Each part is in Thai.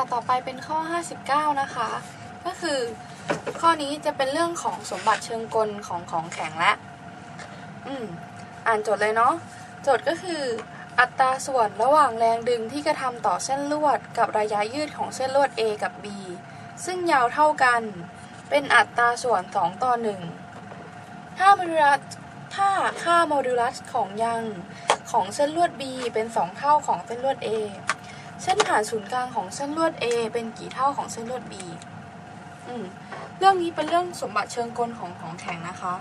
่ะต่อไปเป็นข้อ 59 นะคะ ก็คือข้อนี้จะเป็นเรื่องของสมบัติเชิงกลของของแข็งและอืมอ่านโจทย์เลยเนาะ โจทย์ก็คือ อัตราส่วนระหว่างแรงดึงที่กระทำต่อเส้นลวด กับระยะยืดของเส้นลวด A กับ B ซึ่งยาวเท่ากัน เป็นอัตราส่วน 2 ต่อ 1 ถ้าโมดูลัสถ้าค่าโมดูลัสของยังของเส้นลวด B เป็น 2 เท่าของเส้นลวด A เส้นผ่านศูนย์กลางของเส้นลวด A เป็นกี่เท่าของเส้นลวด B อืมเรื่องนี้เป็นเรื่องสมบัติเชิงกลของของแข็งนะคะ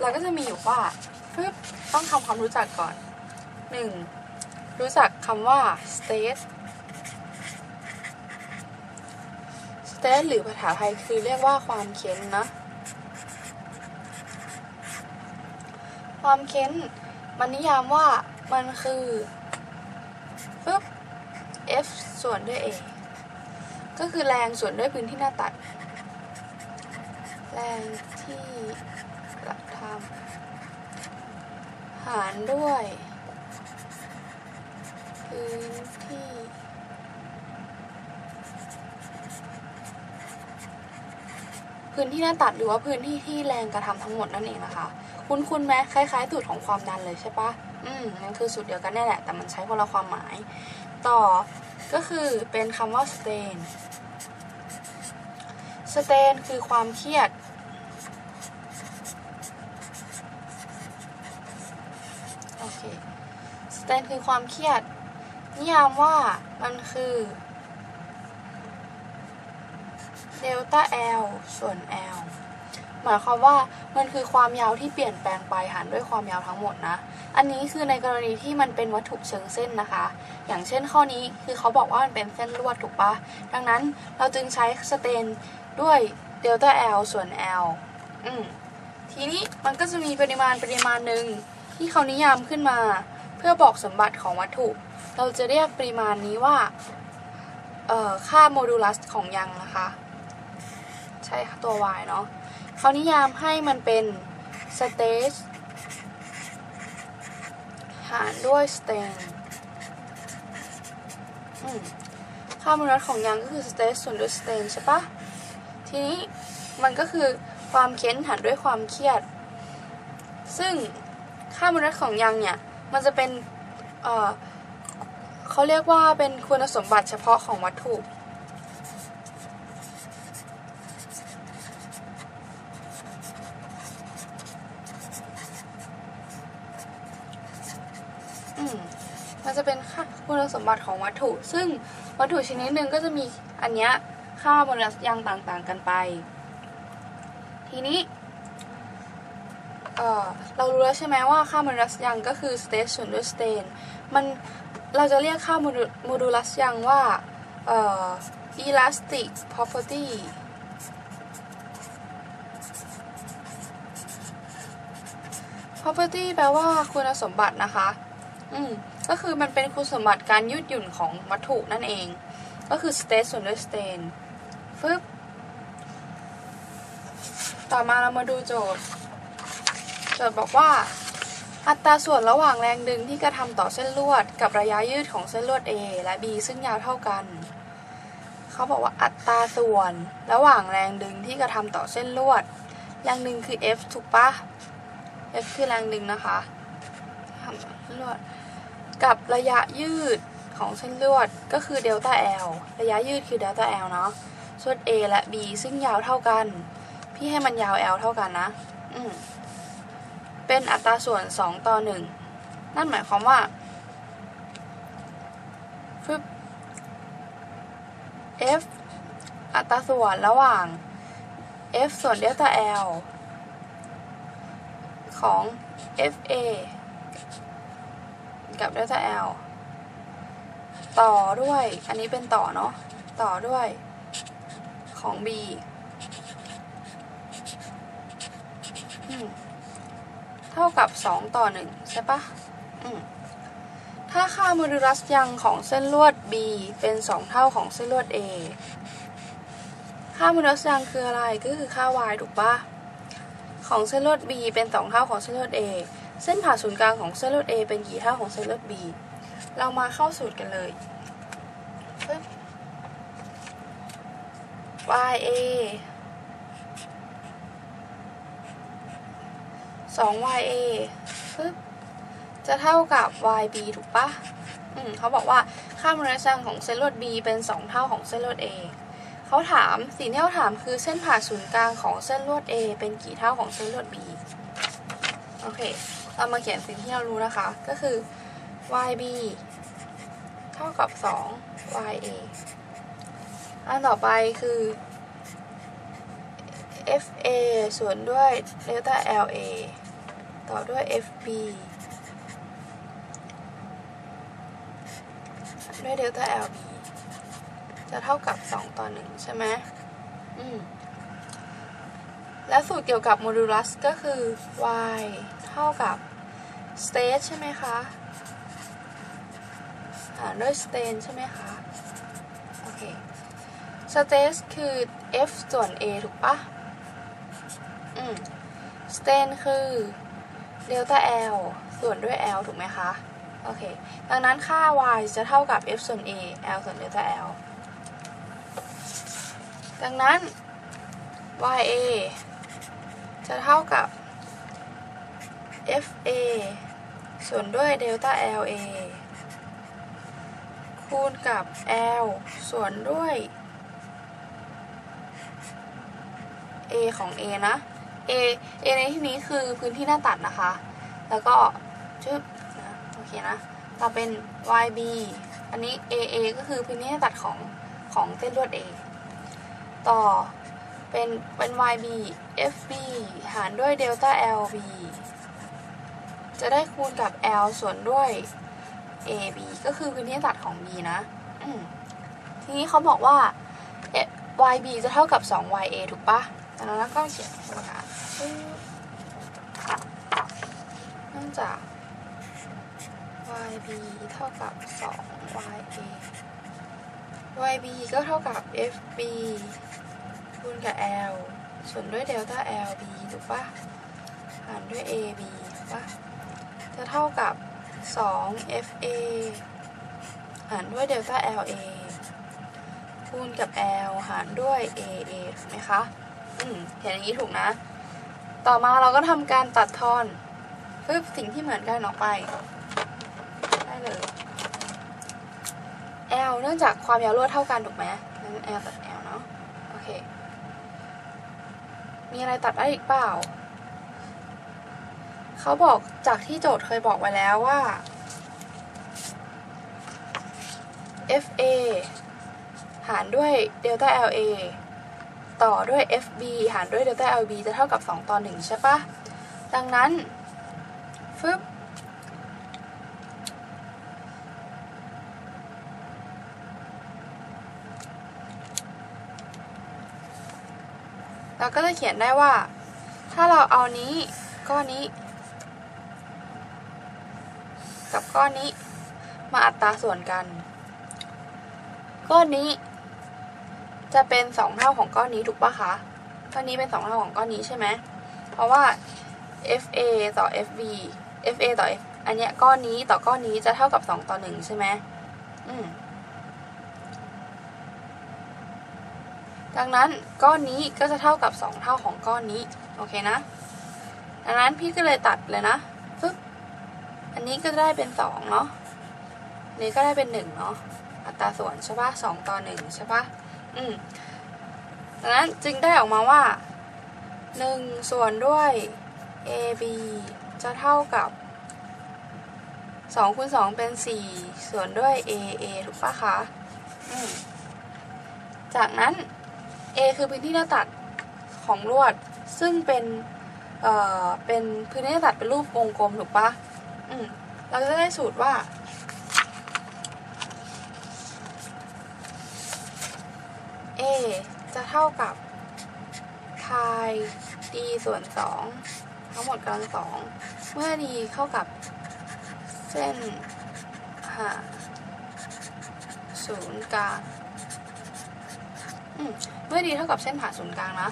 เราก็จะมีอยู่ว่าปึ๊บต้องทำความรู้จักก่อน 1. รู้จักคำว่า state state หรือภาษาไทยคือเรียกว่าความเค้นนะ ความเค้นมันนิยามว่ามันคือ F ส่วนด้วย A ก็คือแรงส่วนด้วยพื้นที่หน้าตัด แรงที่กระทำหารด้วย พื้นที่พื้นที่หน้าตัดหรือว่าพื้นที่ที่แรงกระทำทั้งหมดนั่นเองนะคะ คุ้นคุ้นไหมคล้ายๆสูตรของความดันเลยใช่ปะอืมนั่นคือสูตรเดียวกันแน่แหละ แต่มันใช้คนละความหมาย ต่อก็คือเป็นคำว่า strain strain คือความเครียด โอเค strain คือความเครียด นิยามว่ามันคือเดลต้า L ส่วน L หมายความว่ามันคือความยาวที่เปลี่ยนแปลงไปหารด้วยความยาวทั้งหมดนะ อันนี้คือในกรณีที่มันเป็นวัตถุเชิงเส้นนะคะ อย่างเช่นข้อนี้คือเขาบอกว่ามันเป็นเส้นลวดถูกปะดังนั้นเราจึงใช้สเตนด้วยเดลต้า L ส่วน L อืมทีนี้มันก็จะมีปริมาณปริมาณหนึ่งที่เขานิยามขึ้นมา เพื่อบอกสมบัติของวัตถุ เราจะเรียกปริมาณนี้ว่าเอ่อค่าโมดูลัสของยังนะคะ ใช่ตัว y เนาะเขานิยามให้มันเป็นสเตจ หารด้วย strain อืมค่ามดูลัสของยังก็คือ stage ส่วนด้วย strain ใช่ปะทีนี้มันก็คือความเค้นหารด้วยความเครียด ซึ่งค่ามดูลัสของยังเนี่ย มันจะเป็น เอ่อเขาเรียกว่าเป็นคุณสมบัติเฉพาะของวัตถุ อืม มันจะเป็น คุณสมบัติของวัตถุ ซึ่งวัตถุชนิดหนึ่งก็จะมีอันเนี้ยค่าโมเลกุลยังต่างๆกันไป ทีนี้เออเรารู้แล้วใช่ไหมว่าค่าโมดูลัสยังก็คือ state ส่วนด้วย strain มันเราจะเรียกค่าโมดูโมดูลัสยังว่าเอ่อ elastic property property แปลว่าคุณสมบัตินะคะ อืม ก็คือมันเป็นคุณสมบัติการยืดหยุ่นของวัตถุนั่นเอง ก็คือ state ส่วนด้วย strain ฟึบต่อมาเรามาดูโจทย์ โจทย์บอกว่า อัตราส่วนระหว่างแรงดึงที่กระทำต่อเส้นลวด กับระยะยืดของเส้นลวด A และ B ซึ่งยาวเท่ากัน เขาบอกว่าอัตราส่วนระหว่างแรงดึงที่กระทำต่อเส้นลวด แรงดึงคือ F ถูกปะ F คือแรงดึงนะคะทำต่อเส้นลวด กับระยะยืดของเส้นลวดก็คือเดลต้า L ระยะยืดคือเดลต้า L เนาะ ส่วน A และ B ซึ่งยาวเท่ากัน พี่ให้มันยาว L เท่ากันนะ อืม เป็นอัตราส่วน 2 ต่อ 1 นั่นหมายความว่าฟึบ F อัตราส่วนระหว่าง F ส่วนเดลต้า L ของ FA กับเดลต้า L ต่อด้วย อันนี้เป็นต่อเนาะ ต่อด้วยของ B เท่ากับ 2 ต่อ 1 ใช่ปะถ้าค่าโมดูลัสยังของเส้นลวด B เป็น 2 เท่าของเส้นลวด A ค่าโมดูลัสยังคืออะไร ก็คือค่า y ถูกปะของเส้นลวด B เป็น 2 เท่าของเส้นลวด A เส้นผ่าศูนย์กลางของเส้นลวด A เป็นกี่เท่าของเส้นลวด B เรามาเข้าสูตรกันเลย ya สอง ya ปึ๊บจะเท่ากับ yb ถูกปะอืมเขาบอกว่าค่ามวลชันของเส้นลวด b เป็น 2 เท่าของเส้นลวด a เขาถามสิ่งที่เขาถามคือเส้นผ่าศูนย์กลางของเส้นลวด a เป็นกี่เท่าของเส้นลวด b โอเค เรามาเขียนสิ่งที่เรารู้นะคะ ก็คือ yb เท่ากับ 2 ya อันต่อไปคือ fa ส่วนด้วยเดลต้า la ต่อด้วย fb ด้วยเดลต้า lb จะเท่ากับ 2 ต่อ 1 ใช่ไหมอืมและสูตรเกี่ยวกับโมดูลัสก็คือ y ท่ากับ state ใช่ไหมคะหารด้วย stain ใช่ไหมคะโอเค state คือ f ส่วน a ถูกปะอืม stain คือ delta l ส่วนด้วย l ถูกไหมคะโอเค ดังนั้นค่า y จะเท่ากับ f ส่วน a l ส่วน delta l ดังนั้น ya จะเท่ากับ fa ส่วนด้วย delta la คูณกับ l ส่วนด้วย a ของ a นะ a a ในที่นี้คือพื้นที่หน้าตัดนะคะ แล้วก็ชึบนะโอเคนะต่อเป็น yb อันนี้ aa ก็คือพื้นที่หน้าตัดของของเส้นลวด a ต่อเป็นเป็น yb fb หารด้วย delta lb จะได้คูณกับ l ส่วนด้วย ab ก็คือพื้นที่ตัดของ b นะทีนี้เขาบอกว่า yb จะเท่ากับ 2ya ถูกปะดังนั้นก็เขียนสมการเนื่องจาก yb เท่ากับ 2ya yb ก็เท่ากับ fb คูณกับ l ส่วนด้วยเดลต้า lb ถูกปะหารด้วย ab ถูกปะ จะเท่ากับ 2 fa หารด้วยเดลต้า la คูณกับ l หารด้วย aa ถูกไหมคะ อืมเขียนอย่างนี้ถูกนะ ต่อมาเราก็ทำการตัดทอนปึ๊บสิ่งที่เหมือนกันออกไป ได้เลย l เนื่องจากความยาวลวดเท่ากันถูกไหมงั้น l ตัด l เนาะ โอเค มีอะไรตัดได้อีกเปล่า เขาบอก จากที่โจทย์เคยบอกไว้แล้วว่า fa หารด้วย delta la ต่อด้วย fb หารด้วย delta lb จะเท่ากับ 2 ต่อ 1 ใช่ปะดังนั้นฟึบเราก็จะเขียนได้ว่า ถ้าเราเอานี้ก้อนนี้ กับก้อนนี้ มาอัตราส่วนกัน ก้อนนี้ จะเป็นสองเท่าของก้อนนี้ถูกปะคะก้อนนี้เป็นสองเท่าของก้อนนี้ใช่ไหมเพราะว่า fa ต่อ fb fa ต่อ f อันเนี้ยก้อนนี้ต่อก้อนนี้จะเท่ากับสองต่อหนึ่งใช่ไหมอืมดังนั้นก้อนนี้ก็จะเท่ากับ 2 เท่าของก้อนนี้ โอเคนะ ดังนั้นพี่ก็เลยตัดเลยนะ อันนี้ก็ได้เป็น2เนาะนี้ก็ได้เป็น1เนาะอัตราส่วนใช่ปะ2ต่อ1ใช่ปะอืมดังนั้นจึงได้ออกมาว่า1ส่วนด้วย ab จะเท่ากับ2คูณ2เป็น4ส่วนด้วย aa ถูกปะคะอืมจากนั้น A คือพื้นที่หน้าตัดของลวดซึ่งเป็นเอ่อเป็นพื้นที่หน้าตัดเป็นรูปวงกลมถูกปะ อืมเราจะได้สูตรว่า A จะเท่ากับ pi d ส่วน2ทั้งหมดกำลังสองเมื่อ d เข้ากับเส้นผ่าศูนย์กลางมเมื่อ d เท่ากับเส้นผ่าศูนย์กลางนะ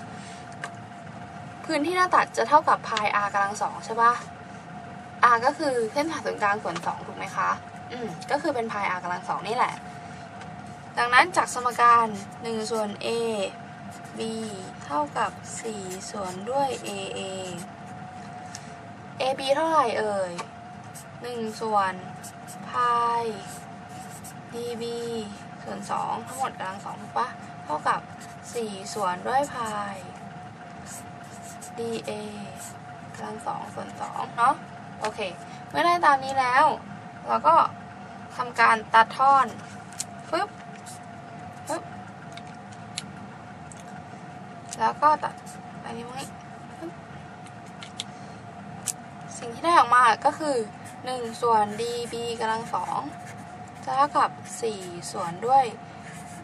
พื้นที่หน้าตัดจะเท่ากับพาย r กำลังสองใช่ปะ r ก็คือเส้นผ่าศูนย์กลางส่วนสองถูกไหมคะ อืม ก็คือเป็นพาย r กำลังสองนี่แหละ ดังนั้นจากสมการ1ส่วน a b เท่ากับ4ส่วนด้วย aa ab เท่าไหร่เอ่ย1ส่วนพาย db ส่วน2ทั้งหมดกำลังสองถูกปะเท่ากับ4ส่วนด้วยพาย dA กำลังสองส่วนสองเนาะ โอเค เมื่อได้ตามนี้แล้ว เราก็ทำการตัดท่อนปึ๊บปึ๊บแล้วก็ตัดไปนี้วนี้ปึ๊บสิ่งที่ได้ออกมาก็คือ 1 ส่วน dB กำลังสองจะเท่ากับ 4 ส่วนด้วย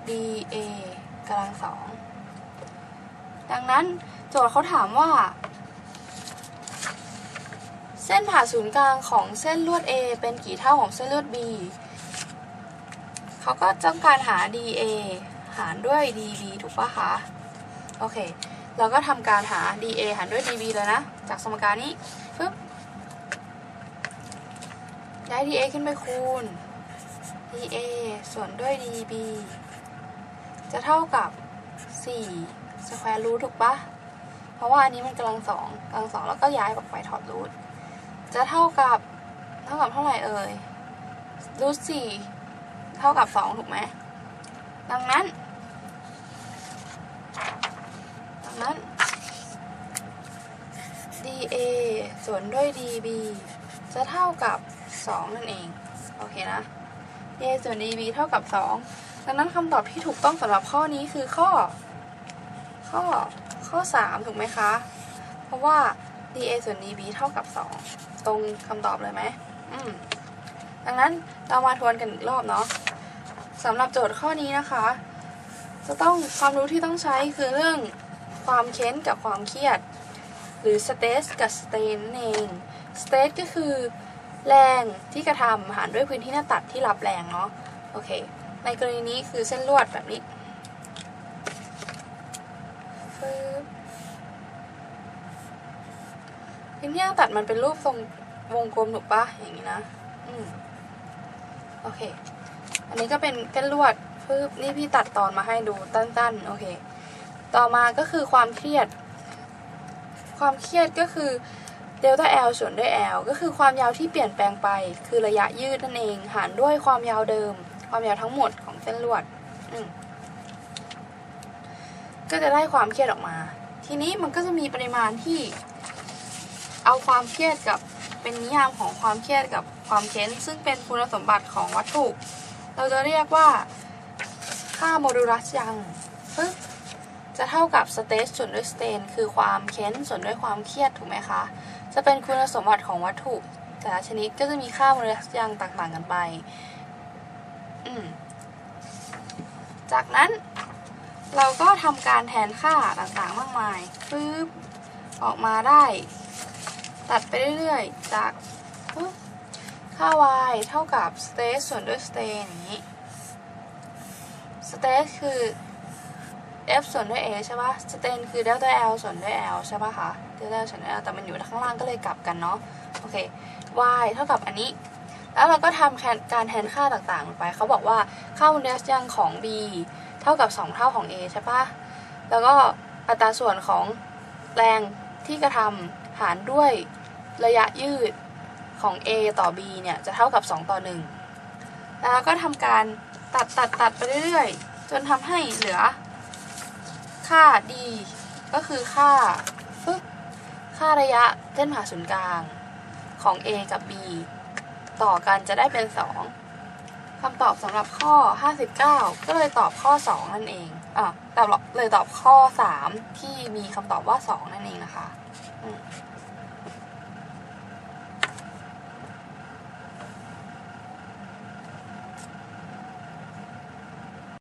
dA กำลังสองดังนั้นโจทย์เขาถามว่า เส้นผ่าศูนย์กลางของเส้นลวด A เป็นกี่เท่าของเส้นลวด B เขาก็ต้องการหา DA หารด้วย DB ถูกปะคะ โอเค เราก็ทำการหา DA หารด้วย DB เลยนะ จากสมการนี้ปึ๊บย้าย DA ขึ้นไปคูณ DA ส่วนด้วย DB จะเท่ากับ 4 สแควร์รูทถูกปะเพราะว่าอันนี้มันกำลังสองกำลังสองแล้วก็ย้ายออกไปถอดรูท จะเท่ากับเท่ากับเท่าไหร่เอ่ยรูทสี่เท่ากับสองถูกไหมดังนั้น ดังนั้น dA ส่วนด้วย dB จะเท่ากับ 2 นั่นเอง โอเคนะ dA ส่วน dB เท่ากับ 2 ดังนั้นคำตอบที่ถูกต้องสำหรับข้อนี้คือข้อ ข้อ ข้อ 3 ถูกไหมคะ เพราะว่า dA ส่วน dB เท่ากับ 2 ตรงคำตอบเลยไหมอืมดังนั้นเรามาทวนกันอีกรอบเนาะสำหรับโจทย์ข้อนี้นะคะ จะต้องความรู้ที่ต้องใช้คือเรื่องความเค้นกับความเครียด หรือ stress กับ strain นั่นเอง stress ก็คือ แรงที่กระทำหารด้วยพื้นที่หน้าตัดที่รับแรงเนาะโอเค ในกรณีนี้คือเส้นลวดแบบนี้ ฟึบพื้นที่หน้าตัดมันเป็นรูปทรงวงกลมถูกปะอย่างนี้นะ อืมโอเค อันนี้ก็เป็นเส้นลวดปึ๊บนี่พี่ตัดตอนมาให้ดูตั้นๆ โอเค ต่อมาก็คือความเครียด ความเครียดก็คือเดลต้า L ส่วนด้วย L ก็คือความยาวที่เปลี่ยนแปลงไป คือระยะยืดนั่นเอง หารด้วยความยาวเดิม ความยาวทั้งหมดของเส้นลวดอืมก็จะได้ความเครียดออกมา ทีนี้มันก็จะมีปริมาณที่ เอาความเครียดกับเป็นนิยามของความเครียดกับความเค้น ซึ่งเป็นคุณสมบัติของวัตถุ เราจะเรียกว่าค่าโมดูลัสยังปึ๊บจะเท่ากับสเตทส่วนด้วยสเตนคือความเค้นส่วนด้วยความเครียดถูกไหมคะ จะเป็นคุณสมบัติของวัตถุ แต่ละชนิดก็จะมีค่าโมดูลัสยังต่างๆกันไปอืจากนั้นเราก็ทำการแทนค่าต่างๆมากมายปึ๊บออกมาได้ ตัดไปเรื่อยๆ จากค่า y เท่ากับ state ส่วนด้วย state อย่างนี้ state คือ f ส่วนด้วย a ใช่ปะ state คือ delta l ส่วนด้วย l ใช่ปะคะ delta l ส่วนด้วย l แต่มันอยู่ข้างล่างก็เลยกลับกันเนาะ โอเค y เท่ากับอันนี้ แล้วเราก็ทำการแทนค่าต่างๆลงไป เขาบอกว่าค่ามูลค่ายังของ b เท่ากับ 2 เท่าของ a ใช่ปะแล้วก็อัตราส่วนของแรงที่กระทำ หารด้วยระยะยืดของ A ต่อ B เนี่ยจะเท่ากับ 2 ต่อ 1 แล้วก็ทำการตัดตัดตัดไปเรื่อยๆ จนทำให้เหลือ ค่า D ก็คือค่าค่าระยะเส้นผ่าศูนย์กลางของ A กับ B ต่อกันจะได้เป็น 2 คำตอบสำหรับข้อ 59 ก็เลยตอบข้อ 2 นั่นเองอะแต่เลยตอบข้อ 3 ที่มีคำตอบว่า 2 นั่นเองนะคะ อืม